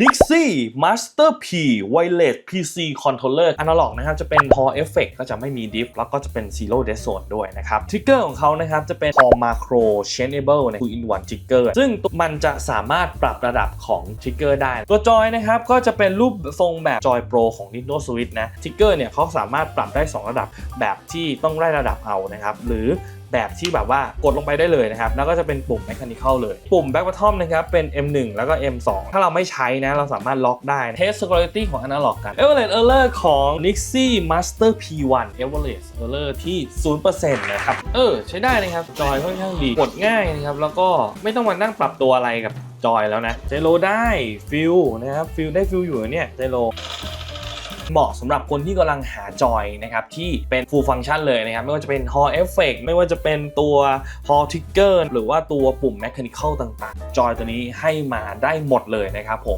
Nixie Master P Wireless PC Controller Analog นะครับจะเป็น Hall Effect ก็จะไม่มี Diff แล้วก็จะเป็น Zero Dead Zone ด้วยนะครับทริกเกอร์ของเขานะครับจะเป็น Hall Macro Chainable ใน2 in 1 Trigger ซึ่งมันจะสามารถปรับระดับของทริกเกอร์ได้ ตัวจอยนะครับก็จะเป็นรูปทรงแบบจอย Pro ของ Nintendo Switch นะทริกเกอร์เนี่ยเขาสามารถปรับได้ 2 ระดับแบบที่ต้องไล่ระดับเอานะครับหรือแบบที่แบบว่ากดลงไปได้เลยนะครับ แล้วก็จะเป็นปุ่ม Mechanical เลย ปุ่ม Back Bottom นะครับ เป็น M1 แล้วก็ M2 ถ้าเราไม่ใช้นะ เราสามารถล็อกได้ Test Security ของ Analog กัน Average Error ของ Nixie Master P1 Average Error ที่ 0%นะครับ เออ ใช้ได้นะครับ จอยค่อนข้างดี กดง่ายนะครับ แล้วก็ไม่ต้องมานั่งปรับตัวอะไรกับจอยแล้วนะเจโลได้ฟิลนะครับฟิลได้ฟิลอยู่เนี่ยเจโล เหมาะสำหรับคนที่กำลังหาจอยนะครับที่เป็น full function เลยนะครับไม่ว่าจะเป็น Hall Effect ไม่ว่าจะเป็นตัว Hall Trigger หรือว่าตัวปุ่ม Mechanical ต่างๆ จอยตัวนี้ให้มาได้หมดเลยนะครับผม